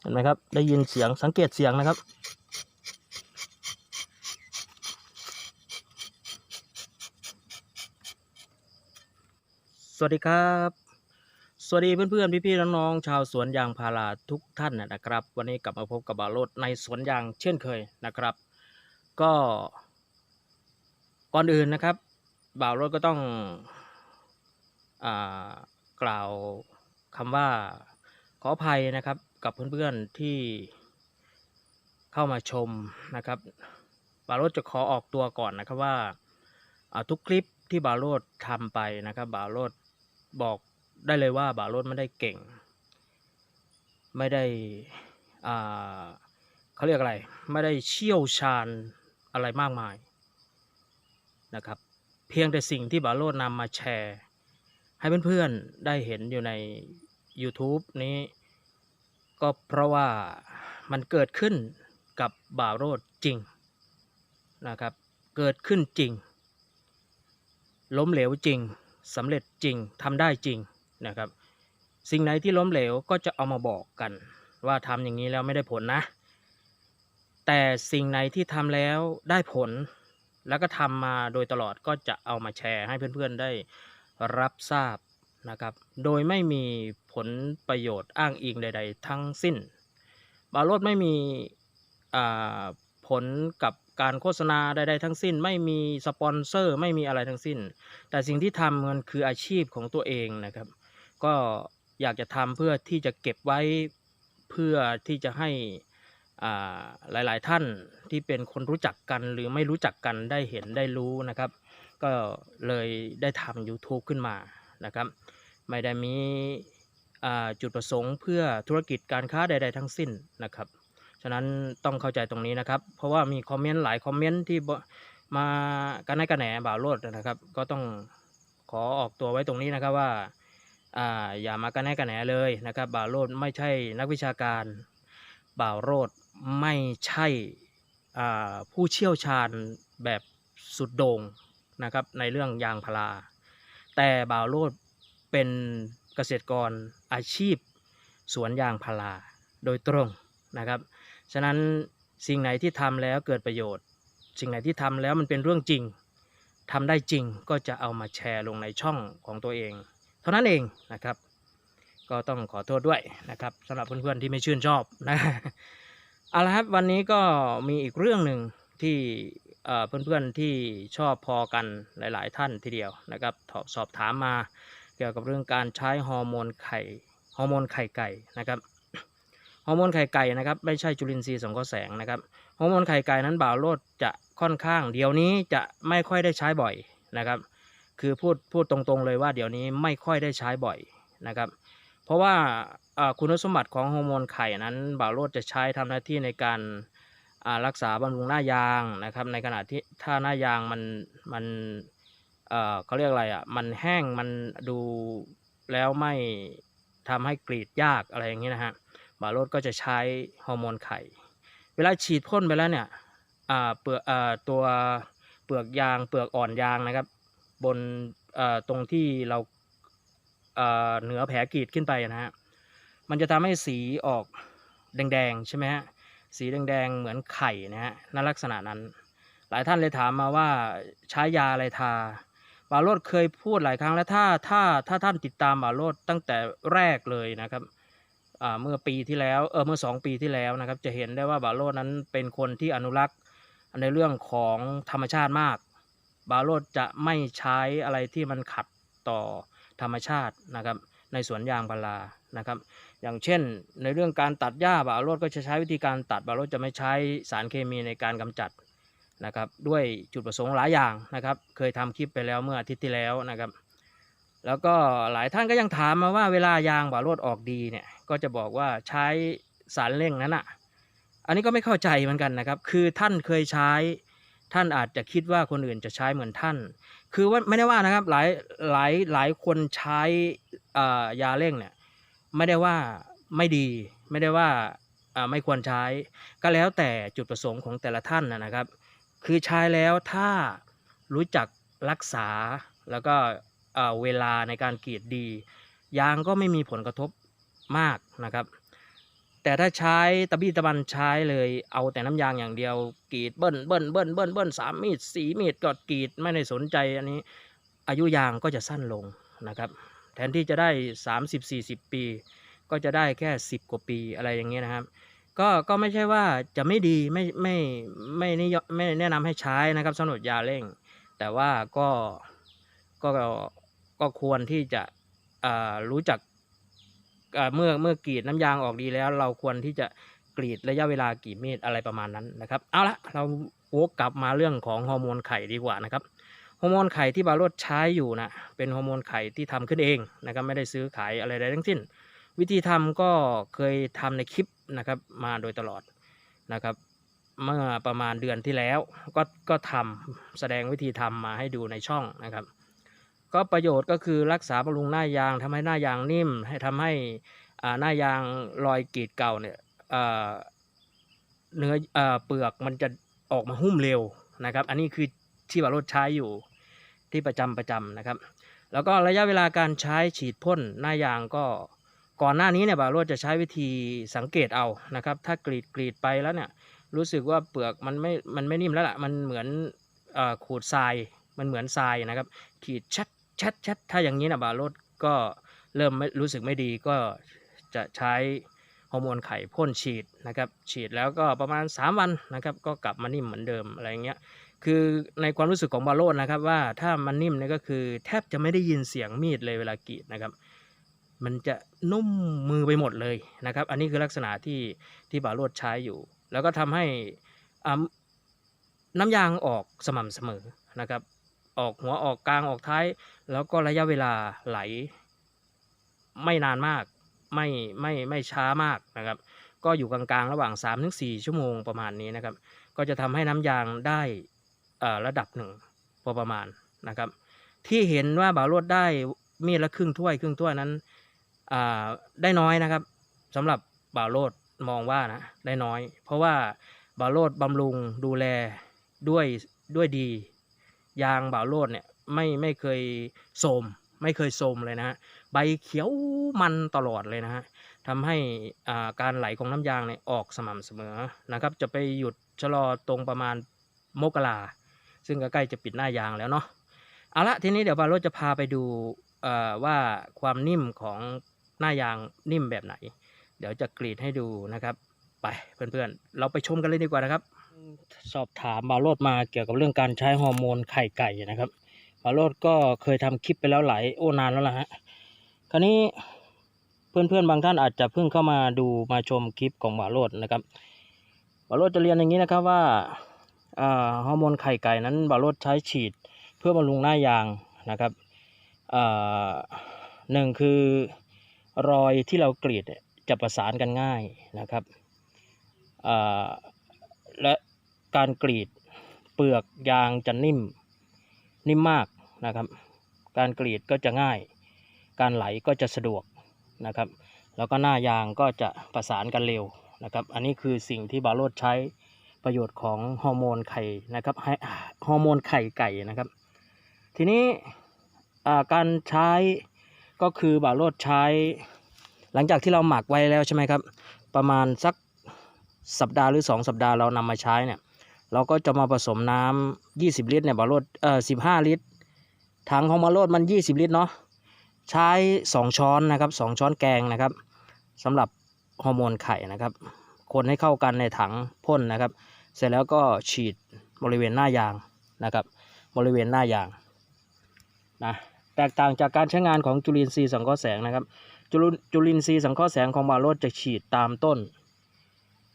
เห็นไหมครับ ได้ยินเสียงสังเกตเสียงนะครับ สวัสดีครับ สวัสดีเพื่อนๆ พี่ๆ น้องๆ ชาวสวนยางพาราทุกท่านนะครับ วันนี้กลับมาพบกับบาโรดในสวนยางเช่นเคยนะครับ ก็ก่อนอื่นนะครับ บ่าวรถก็ต้องอากล่าวคำว่าขออภัยนะครับ กับเพื่อนๆที่เข้ามาชมนะครับ บาวรถจะขอออกตัวก่อนนะครับว่าทุกคลิปที่บาโรดทำไปนะครับ บาโรดบอกได้เลยว่าบาโรดไม่ได้เก่ง ไม่ได้อ่าเขาเรียกอะไร ไม่ได้เชี่ยวชาญอะไรมากมายนะครับ เพียงแต่สิ่งที่บาโรดนำมาแชร์ ให้เพื่อนๆได้เห็นอยู่ใน YouTube นี้ ก็เพราะว่ามันเกิดขึ้นกับบาโรดจริงนะครับ เกิดขึ้นจริง ล้มเหลวจริงสำเร็จจริงทำได้จริงนะครับ สิ่งไหนที่ล้มเหลวก็จะเอามาบอกกันว่าทำอย่างนี้แล้วไม่ได้ผลนะ แต่สิ่งไหนที่ทำแล้วได้ผล แล้วก็ทำมาโดยตลอดก็จะเอามาแชร์ให้เพื่อนๆได้รับทราบ นะครับ โดยไม่มีผลประโยชน์อ้างอิงใด ๆ ทั้งสิ้น บาโรดไม่มีผลกับการโฆษณาใด ๆ ทั้งสิ้น ไม่มีสปอนเซอร์ไม่มีอะไรทั้งสิ้น แต่สิ่งที่ทำมันคืออาชีพของตัวเองนะครับ ก็อยากจะทำเพื่อที่จะเก็บไว้เพื่อที่จะให้หลาย ๆ ท่านที่เป็นคนรู้จักกันหรือไม่รู้จักกันได้เห็นได้รู้นะครับ ก็เลยได้ทำ YouTube ขึ้นมา นะครับ ไม่ได้มีจุดประสงค์เพื่อธุรกิจการค้าใด ๆ ทั้งสิ้นนะครับ ฉะนั้นต้องเข้าใจตรงนี้นะครับ เพราะว่ามีคอมเมนต์หลายคอมเมนต์ที่มากันให้กันแหนบ่าวโลดนะครับ ก็ต้องขอออกตัวไว้ตรงนี้นะครับว่าอ่าอย่ามากันแนกันแหนเลยนะครับ บ่าวโลดไม่ใช่นักวิชาการ บ่าวโรดไม่ใช่อ่าผู้เชี่ยวชาญแบบสุดโด่งนะครับในเรื่องยางพารา แต่บ่าวโรดเป็นเกษตรกรอาชีพสวนยางพาราโดยตรงนะครับ ฉะนั้นสิ่งไหนที่ทำแล้วเกิดประโยชน์ สิ่งไหนที่ทำแล้วมันเป็นเรื่องจริงทำได้จริงก็จะเอามาแชร์ลงในช่องของตัวเอง เท่านั้นเองนะครับ ก็ต้องขอโทษด้วยนะครับสำหรับเพื่อนๆที่ไม่ชื่นชอบนะเอาละครับวันนี้ก็มีอีกเรื่องหนึ่งที่ เพื่อนๆที่ชอบพอกันหลาย ๆ ท่านทีเดียวนะครับสอบถามมาเกี่ยวกับเรื่องการใช้ฮอร์โมนไข่ฮอร์โมนไข่ไก่นะครับฮอร์โมนไข่ไก่นะครับไม่ใช่จุลินทรีย์สังเคราะห์แสงนะครับฮอร์โมนไข่ไก่นั้นบ่าวโลดจะค่อนข้าง เดี๋ยวนี้จะไม่ค่อยได้ใช้บ่อยนะครับ คือพูดพูดตรงๆเลยว่าเดี๋ยวนี้ไม่ค่อยได้ใช้บ่อยนะครับ เพราะว่าคุณสมบัติของฮอร์โมนไข่นั้นบ่าวโรดจะใช้ทำหน้าที่ในการ รักษาบำรุงหน้ายางนะครับ ในขณะที่ถ้าหน้ายางมันมันเอ่อเขาเรียกอะไรอะมันแห้งมันดูแล้วไม่ทำให้กรีดยากอะไรอย่างนี้นะฮะบาวโรดก็จะใช้ฮอร์โมนไข่ เวลาฉีดพ่นไปแล้วเนี่ยเปลือกตัวเปลือกยางเปลือกอ่อนยางนะครับ บนตรงที่เราเหนือแผลกรีดขึ้นไปนะฮะมันจะทำให้สีออกแดงๆใช่ไหมฮะ สีแดงๆเหมือนไข่นะฮะนลักษณะนั้น หลายท่านเลยถามมาว่าใช้ยาอะไรทาบาโรดเคยพูดหลายครั้งแล้วถ้าถ้าถ้าท่านติดตามบาโรดตั้งแต่แรกเลยนะครับเมื่อปีที่แล้วเออเมื่อสองปีที่แล้วนะครับ จะเห็นได้ว่าบาโรดนั้นเป็นคนที่อนุรักษ์ในเรื่องของธรรมชาติมาก บาโรดจะไม่ใช้อะไรที่มันขัดต่อธรรมชาตินะครับ ในสวนยางพารานะครับ อย่างเช่น ในเรื่องการตัดหญ้าบ่าวโรดก็จะใช้วิธีการตัดบ่าวโรดจะไม่ใช้สารเคมีในการกำจัดนะครับด้วยจุดประสงค์หลายอย่างนะครับ เคยทำคลิปไปแล้วเมื่ออาทิตย์ที่แล้วนะครับ แล้วก็หลายท่านก็ยังถามมาว่าเวลายางบ่าวโรดออกดีเนี่ยก็จะบอกว่าใช้สารเร่งนั้นอะอันนี้ก็ไม่เข้าใจเหมือนกันนะครับ คือท่านเคยใช้ท่านอาจจะคิดว่าคนอื่นจะใช้เหมือนท่าน คือว่าไม่ได้ว่านะครับหลายหลายหลายคนใช้ยาเร่งเนี่ย ไม่ได้ว่าไม่ดีไม่ได้ว่าไม่ควรใช้ ก็แล้วแต่จุดประสงค์ของแต่ละท่านนะครับ คือใช้แล้วถ้ารู้จักรักษาแล้วก็เวลาในการกรีดดี ยางก็ไม่มีผลกระทบมากนะครับ แต่ถ้าใช้ตะบี้ตะบันใช้เลยเอาแต่น้ำยางอย่างเดียวกรีดเบิ้ลเบิ้ลเบิ้ลเบิ้ลเบิ้ลสามมีดสี่มีดก็กรีดไม่ได้สนใจอันนี้ อายุยางก็จะสั้นลงนะครับ แทนที่จะได้ 30 40 ปี ก็จะได้แค่ 10 กว่าปีอะไรอย่างเงี้ยนะครับ ก็ก็ไม่ใช่ว่าจะไม่ดีไม่ไม่ไม่นิยมไม่แนะนำให้ใช้นะครับสำหรับยาเร่ง แต่ว่าก็ก็ก็ควรที่จะอ่ารู้จักอ่าเมื่อเมื่อกรีดน้ำยางออกดีแล้ว เราควรที่จะกรีดระยะเวลากี่เมตรอะไรประมาณนั้นนะครับ เอาละเราวกกลับมาเรื่องของฮอร์โมนไข่ดีกว่านะครับ ฮอร์โมนไข่ที่บาโรดใช้อยู่นะเป็นฮอร์โมนไข่ที่ทำขึ้นเองนะครับไม่ได้ซื้อขายอะไรใดทั้งสิ้น วิธีทำก็เคยทำในคลิปนะครับมาโดยตลอดนะครับ เมื่อประมาณเดือนที่แล้วก็ก็ทำแสดงวิธีทำมาให้ดูในช่องนะครับ ก็ประโยชน์ก็คือรักษาบำรุงหน้ายางทำให้หน้ายางนิ่ม ให้ทำให้อ่าหน้ายางรอยกรีดเก่าเนี่ยอ่าเนื้ออ่าเปลือกมันจะออกมาหุ้มเร็วนะครับ อันนี้คือที่บารถใช้อยู่ ที่ประจำประจำนะครับ แล้วก็ระยะเวลาการใช้ฉีดพ่นหน้ายางก็ก่อนหน้านี้เนี่ยบารถจะใช้วิธีสังเกตเอานะครับ ถ้ากรีดกรีดไปแล้วเนี่ยรู้สึกว่าเปลือกมันไม่มันไม่นิ่มแล้วล่ะมันเหมือนอขูดทรายมันเหมือนทรายนะครับ ขีดชัดชัดชัดถ้าอย่างนี้นะบารถก็เริ่มไม่รู้สึกไม่ดีก็จะใช้ฮอร์โมนไข่พ่นฉีดนะครับ ฉีดแล้วก็ประมาณ 3 วันนะครับ ก็กลับมานิ่มเหมือนเดิมอะไรเงี้ย คือในความรู้สึกของบาโรดนะครับว่าถ้ามันนิ่มเนี่ยก็คือ แทบจะไม่ได้ยินเสียงมีดเลยเวลากรีดนะครับ มันจะนุ่มมือไปหมดเลยนะครับ อันนี้คือลักษณะที่ที่บาโรดใช้อยู่ แล้วก็ทำให้น้ำยางออกสม่ำเสมอนะครับ ออกหัวออกกลางออกท้าย แล้วก็ระยะเวลาไหล ไม่นานมากไม่ไม่ไม่ช้ามากนะครับ ก็อยู่กลางๆ ระหว่าง 3-4ถึงชั่วโมงประมาณนี้นะครับ ก็จะทำให้น้ำยางได้ ระดับหนึ่งพอประมาณนะครับ ที่เห็นว่าบ่าวรวดได้มีดละครึ่งถ้วยครึ่งถ้วยนั้นได้น้อยนะครับสำหรับบ่าวโรดมองว่านะได้น้อย เพราะว่าบ่าวโรดบำรุงดูแลด้วยด้วยดี ยางบ่าวโรดเนี่ยไม่ไม่เคยโทรมไม่เคยโทรมเลยนะฮะใบเขียวมันตลอดเลยนะฮะทำให้การไหลของน้ำยางเนี่ยออกสม่ำเสมอนะครับ จะไปหยุดชะลอตรงประมาณโมกรา ซึ่งก็ใกล้จะปิดหน้ายางแล้วเนาะเอาละทีนี้เดี๋ยวบาโรจจะพาไปดูว่าความนิ่มของหน้ายางนิ่มแบบไหน เดี๋ยวจะกรีดให้ดูนะครับ ไปเพื่อนๆ เราไปชมกันเลยดีกว่านะครับ สอบถามบาโรดมาเกี่ยวกับเรื่องการใช้ฮอร์โมนไข่ไก่นะครับบาโรดก็เคยทำคลิปไปแล้วหลายโอ้นานแล้วล่ะฮะคราวนี้เพื่อนๆบางท่านอาจจะเพิ่งเข้ามาดูมาชมคลิปของบาโรดนะครับบาโรดจะเรียนอย่างนี้นะครับว่า ฮอร์โมนไข่ไก่นั้นบาโรดใช้ฉีดเพื่อบำรุงหน้ายางนะครับหนึ่งคือรอยที่เรากรีดจะประสานกันง่ายนะครับและการกรีดเปลือกยางจะนิ่มนิ่มมากนะครับ การกรีดก็จะง่าย การไหลก็จะสะดวกนะครับ แล้วก็หน้ายางก็จะประสานกันเร็วนะครับ อันนี้คือสิ่งที่บาโรดใช้ ประโยชน์ของฮอร์โมนไข่นะครับฮอร์โมนไข่ไก่นะครับ ทีนี้การใช้ก็คือบาโรดใช้ หลังจากที่เราหมักไว้แล้วใช่ไหมครับ ประมาณสักสัปดาห์หรือ 2 สัปดาห์เรานำมาใช้เนี่ยเราก็จะมาผสมน้ำ20 ลิตรเนี่ยบาโรดเอ่อ15ลิตรถังของบาโรดมัน 20 ลิตรเนาะใช้ 2 ช้อนนะครับ 2 ช้อนแกงนะครับสำหรับฮอร์โมนไข่นะครับ คนให้เข้ากันในถังพ่นนะครับ เสร็จแล้วก็ฉีดบริเวณหน้ายางนะครับ บริเวณหน้ายางนะแตกต่างจากการใช้งานของจุลินทรีย์สังเคราะห์แสงนะครับ จุลจุลินทรีย์สังเคราะห์แสงของบาโรดจะฉีดตามต้น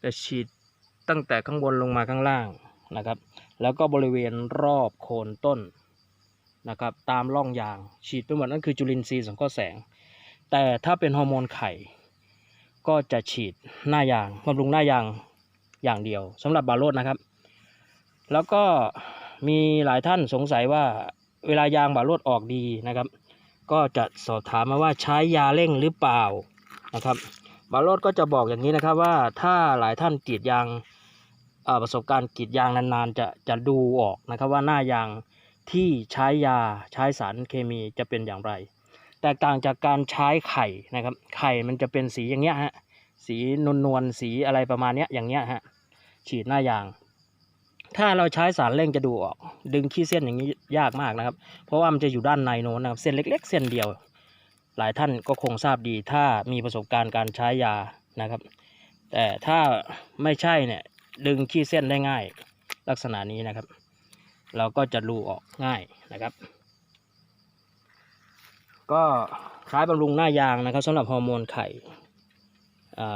จะฉีดตั้งแต่ข้างบนลงมาข้างล่างนะครับ แล้วก็บริเวณรอบโคนต้นนะครับ ตามร่องยางฉีดไปหมดนั่นคือจุลินทรีย์สังเคราะห์แสง แต่ถ้าเป็นฮอร์โมนไข่ ก็จะฉีดหน้ายางบำรุงหน้ายาง อย่างเดียวสำหรับบาโรดนะครับ แล้วก็มีหลายท่านสงสัยว่าเวลายางบาโรดออกดีนะครับ ก็จะสอบถามมาว่าใช้ยาเร่งหรือเปล่านะครับบาโรดก็จะบอกอย่างนี้นะครับว่าถ้าหลายท่านกรีดยางประสบการณ์กรีดยางนานๆ จะจะดูออกนะครับว่าหน้ายางที่ใช้ยาใช้สารเคมีจะเป็นอย่างไร แตกต่างจากการใช้ไข่นะครับ ไข่มันจะเป็นสีอย่างเงี้ยฮะสีนวลนวลๆสีอะไรประมาณเนี้ยอย่างเงี้ยฮะ ฉีดหน้ายาง ถ้าเราใช้สารเร่งจะดูออก ดึงขี้เส้นอย่างนี้ยากมากนะครับ เพราะว่ามันจะอยู่ด้านในโน้นนะครับ เส้นเล็ก ๆ เส้นเดียว หลายท่านก็คงทราบดี ถ้ามีประสบการณ์การใช้ยานะครับ แต่ถ้าไม่ใช่เนี่ยดึงขี้เส้นได้ง่าย ลักษณะนี้นะครับ เราก็จะรูออกง่ายนะครับ ก็ใช้บำรุงหน้ายางนะครับสำหรับฮอร์โมนไข่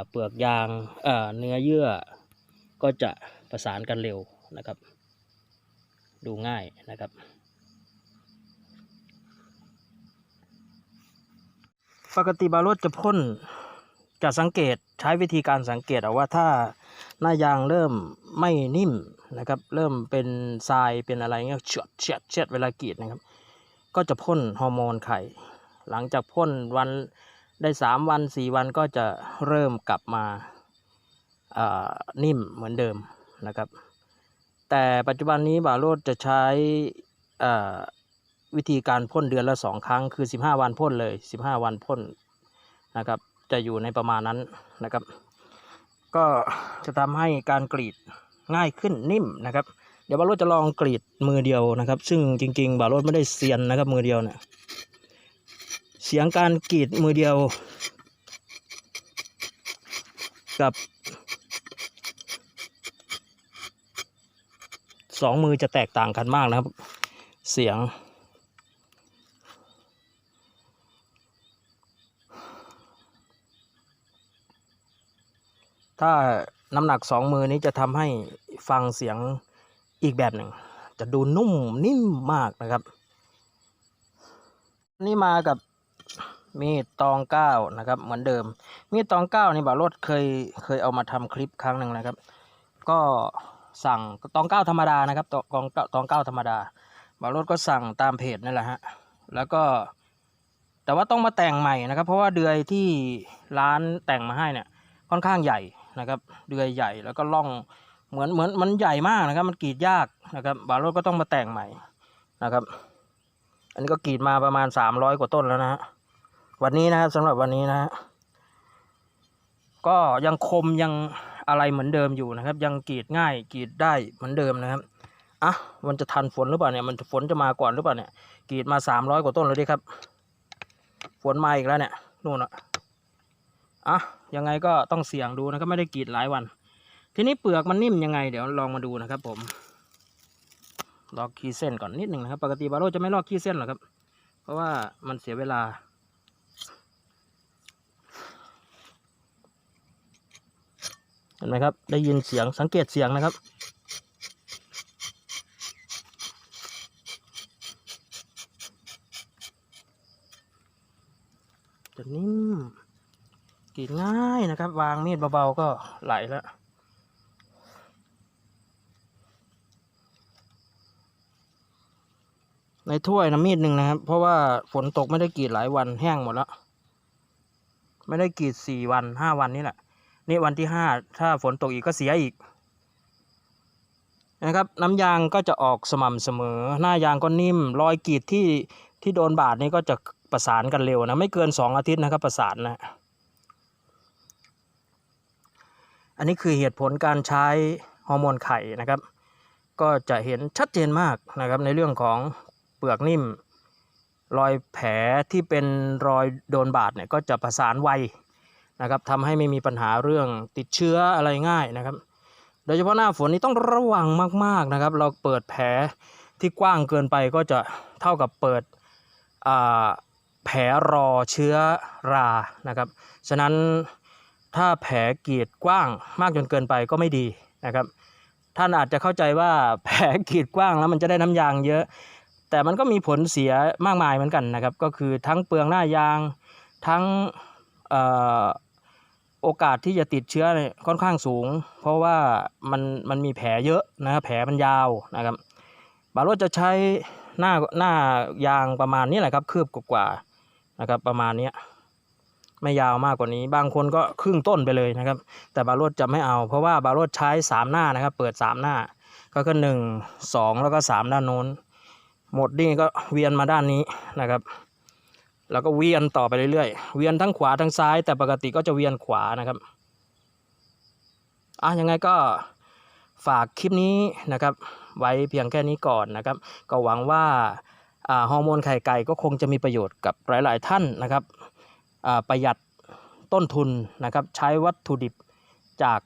เปลือกยางเเนื้อเยื่อ ก็จะประสานกันเร็วนะครับ ดูง่ายนะครับ ปกติบาโรดจะพ่นจะสังเกตใช้วิธีการสังเกตเอาว่าถ้าหน้ายางเริ่มไม่นิ่มนะครับ เริ่มเป็นทรายเป็นอะไรเงี้ยเฉียดเฉียดเฉียดเวลากรีดนะครับ ก็จะพ่นฮอร์โมนไข่ หลังจากพ่นวันได้สามวันสี่วันก็จะเริ่มกลับมา นิ่มเหมือนเดิมนะครับ แต่ปัจจุบันนี้บาโรดจะใช้วิธีการพ่นเดือนละสองครั้งคือ 15 วันพ่นเลย 15 วันพ่นนะครับจะอยู่ในประมาณนั้นนะครับ ก็จะทำให้การกรีดง่ายขึ้นนิ่มนะครับ เดี๋ยวบาโรดจะลองกรีดมือเดียวนะครับ ซึ่งจริง ๆ บาโรดไม่ได้เซียนนะครับมือเดียวเนี่ยเสียงการกรีดมือเดียว กับ สองมือจะแตกต่างกันมากนะครับ เสียง ถ้าน้ำหนักสองมือนี้จะทำให้ฟังเสียงอีกแบบหนึ่ง จะดูนุ่มนิ่มมากนะครับ นี่มากับมีดตองเก้านะครับเหมือนเดิม มีดตองเก้านี่บ่าวรถเคยเคยเอามาทำคลิปครั้งหนึ่งนะครับ ก็ สั่งตองเก้าธรรมดานะครับตองก้าตองเก้าธรรมดาบาวรถก็สั่งตามเพจนั่นแหละฮะแล้วก็ แต่ว่าต้องมาแต่งใหม่นะครับ เพราะว่าเดือยที่ร้านแต่งมาให้เนี่ยค่อนข้างใหญ่นะครับเดือยใหญ่แล้วก็ล่องเหมือนเหมือนมันใหญ่มากนะครับ มันกรีดยากนะครับ บาโรดก็ต้องมาแต่งใหม่นะครับ อันนี้ก็กรีดมาประมาณสามร้อยกว่าต้นแล้วนะฮะวันนี้นะครับสำหรับวันนี้นะฮะก็ยังคมยัง อะไรเหมือนเดิมอยู่นะครับ ยังกรีดง่ายกรีดได้เหมือนเดิมนะครับอะมันจะทันฝนหรือเปล่าเนี่ยมันฝนจะมาก่อนหรือเปล่าเนี่ยกรีดมาสามร้อยกว่าต้นเลยดิครับ ฝนมาอีกแล้วเนี่ยนู่นอะอะยังไงก็ต้องเสี่ยงดูนะครับไม่ได้กรีดหลายวัน ทีนี้เปลือกมันนิ่มยังไง เดี๋ยวลองมาดูนะครับ ผมลอกขี้เส้นก่อนนิดหนึ่งนะครับ ปกติบาโรจะไม่ลอกขี้เส้นหรอกครับ เพราะว่ามันเสียเวลา เห็นไหมครับ ได้ยินเสียงสังเกตเสียงนะครับ จะนิ่มกรีดง่ายนะครับ วางมีดเบาๆก็ไหลแล้วในถ้วยนะมีดหนึ่งนะครับ เพราะว่าฝนตกไม่ได้กรีดหลายวันแห้งหมดแล้ว ไม่ได้กรีดสี่วันห้าวันนี่แหละ นี่วันที่ห้าถ้าฝนตกอีกก็เสียอีกนะครับน้ำยางก็จะออกสม่ำเสมอ หน้ายางก็นิ่ม รอยกรีดที่ที่โดนบาดนี่ก็จะประสานกันเร็วนะ ไม่เกินสองอาทิตย์นะครับประสานนะ อันนี้คือเหตุผลการใช้ฮอร์โมนไข่นะครับ ก็จะเห็นชัดเจนมากนะครับในเรื่องของเปลือกนิ่ม รอยแผลที่เป็นรอยโดนบาดเนี่ยก็จะประสานไว นะครับทำให้ไม่มีปัญหาเรื่องติดเชื้ออะไรง่ายนะครับ โดยเฉพาะหน้าฝนนี้ต้องระวังมากๆนะครับ เราเปิดแผลที่กว้างเกินไปก็จะเท่ากับเปิดแผลรอเชื้อรานะครับ ฉะนั้นถ้าแผลกรีดกว้างมากจนเกินไปก็ไม่ดีนะครับ ท่านอาจจะเข้าใจว่าแผลกรีดกว้างแล้วมันจะได้น้ำยางเยอะ แต่มันก็มีผลเสียมากมายเหมือนกันนะครับ ก็คือทั้งเปลืองหน้ายางทั้ง โอกาสที่จะติดเชื้อเนี่ยค่อนข้างสูง เพราะว่ามันมันมีแผลเยอะนะแผลมันยาวนะครับบาโรจจะใช้หน้าหน้ายางประมาณนี้แหละครับคืบกว่านะครับประมาณนี้ไม่ยาวมากกว่านี้ บางคนก็ครึ่งต้นไปเลยนะครับ แต่บาโรจะไม่เอา เพราะว่าบาโรดใช้ 3 หน้านะครับ เปิด 3 หน้า ก็คือ1 2 แล้วก็ 3 ด้านโน้น หมดนี่ก็เวียนมาด้านนี้นะครับ แล้วก็เวียนต่อไปเรื่อยๆ เวียนทั้งขวาทั้งซ้าย แต่ปกติก็จะเวียนขวานะครับอะยังไงก็ฝากคลิปนี้นะครับ ไว้เพียงแค่นี้ก่อนนะครับ ก็หวังว่าฮอร์โมนไข่ไก่ก็คงจะมีประโยชน์กับหลาย ๆ ท่านนะครับประหยัดต้นทุนนะครับ ใช้วัตถุดิบจาก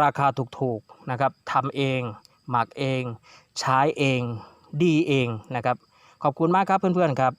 ราคาถูก ๆ นะครับทำเอง หมักเอง ใช้เอง ดีเองนะครับ ขอบคุณมากครับเพื่อน ๆ ครับ